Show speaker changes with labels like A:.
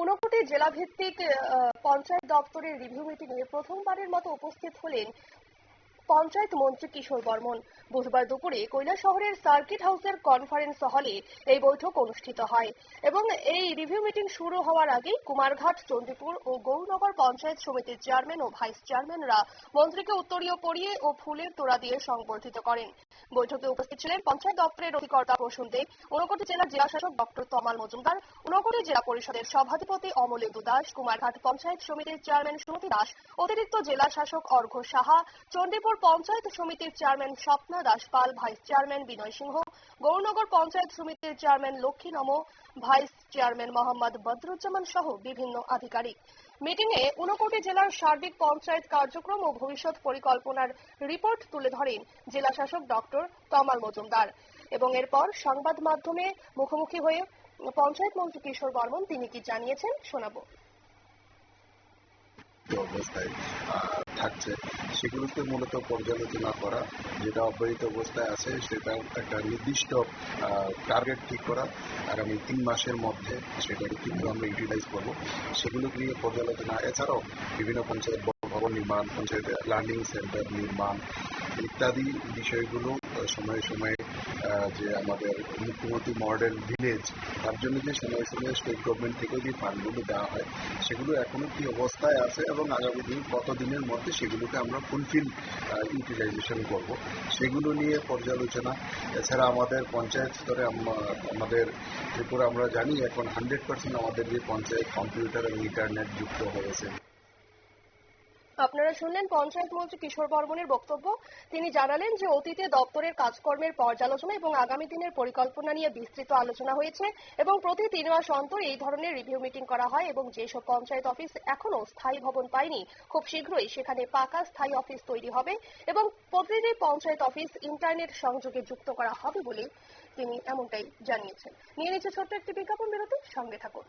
A: ঊনকোটি জেলাভিত্তিক পঞ্চায়েত দপ্তরের রিভিউ মিটিংয়ে প্রথমবারের মতো উপস্থিত হলেন পঞ্চায়েত মন্ত্রী কিশোর বর্মন। বুধবার দুপুরে কৈলাস শহরের সার্কিট হাউসের কনফারেন্স হলে এই বৈঠক অনুষ্ঠিত হয় এবং এই রিভিউ মিটিং শুরু হওয়ার আগেই কুমারঘাট, চণ্ডীপুর ও গৌরনগর পঞ্চায়েত সমিতির চেয়ারম্যান ও ভাইস চেয়ারম্যানরা মন্ত্রীকে উত্তরীয় পরিয়ে ও ফুলের তোড়া দিয়ে সংবর্ধিত করেন। বৈঠকে উপস্থিত ছিলেন পঞ্চায়েত দপ্তরের অধিকর্তা প্রসূন দে ঊনকোটি জেলার জেলাশাসক ডক্টর তমাল মজুমদার ঊনকোটি জেলা পরিষদের সভাধিপতি অমলেন্দু দাস, কুমারঘাট পঞ্চায়েত সমিতির চেয়ারম্যান সুমতি দাস, অতিরিক্ত জেলা শাসক অর্ঘ্য সাহা, চণ্ডীপুর পঞ্চায়েত সমিতির chairman Swapna Das Pal, vice chairman Binoy Singha, Gaurnagar panchayat সমিতির চেয়ারম্যান লক্ষ্মী নম, ভাইস চেয়ারম্যান মোহাম্মদ বদরুজ্জামান সহ বিভিন্ন আধিকারিক। মিটিংয়ে ঊনকোটি জেলার সার্বিক পঞ্চায়েত কার্যক্রম ও ভবিষ্যৎ পরিকল্পনার রিপোর্ট তুলে ধরেন জেলা শাসক ডক্টর তমাল মজুমদার। এবং এরপর সংবাদ মাধ্যমে মুখোমুখি হয়ে পঞ্চায়েত মন্ত্রী কিশোর বর্মন তিনি কি জানিয়েছেন শোনাবো।
B: অবস্থায় থাকছে। সেগুলোকে মূলত পর্যালোচনা করা, যেটা অব্যাহত অবস্থায় আছে, সেটা একটা নির্দিষ্ট টার্গেট ঠিক করা। আগামী তিন মাসের মধ্যে সেটাকে কিন্তু আমরা ইউটিলাইজ করব। সেগুলোকে নিয়ে পর্যালোচনা। এছাড়াও বিভিন্ন পঞ্চায়েত ভবন নির্মাণ পঞ্চায়েত লার্নিং সেন্টার নির্মাণ ইত্যাদি বিষয়গুলো সময়ে সময়ে যে আমাদের মুখ্যমন্ত্রী মডেল ভিলেজ, তার জন্য যে সময়ে সময়ে স্টেট গভর্নমেন্ট থেকেও যে ফান্ডগুলো দেওয়া হয়, সেগুলো এখনও কি অবস্থায় আছে এবং আগামী দিন কত দিনের মধ্যে সেগুলোকে আমরা ফুলফিল ইউটিলাইজেশন করব, সেগুলো নিয়ে পর্যালোচনা। এছাড়া আমাদের পঞ্চায়েত স্তরে আম- আমাদের ত্রিপুরা আমরা জানি এখন হান্ড্রেড পার্সেন্ট আমাদের যে পঞ্চায়েত কম্পিউটার এবং ইন্টারনেট যুক্ত হয়েছে।
A: আপনারা শুনলেন পঞ্চায়েত মন্ত্রী কিশোর বর্মনের বক্তব্য। তিনি জানালেন যে অতীতে দপ্তরের কাজকর্মের পর্যালোচনা এবং আগামী দিনের পরিকল্পনা নিয়ে বিস্তৃত আলোচনা হয়েছে এবং প্রতি তিন মাস অন্তর এই ধরনের রিভিউ মিটিং করা হয় এবং যেসব পঞ্চায়েত অফিস এখনও স্থায়ী ভবন পায়নি, খুব শীঘ্রই সেখানে পাকা স্থায়ী অফিস তৈরি হবে এবং প্রতিটি পঞ্চায়েত অফিস ইন্টারনেট সংযোগে যুক্ত করা হবে বলে তিনি এমনটাই জানিয়েছেন। নিয়ে নিচ্ছে ছোট্ট একটি বিজ্ঞাপন, বিরতি, সঙ্গে থাকুন।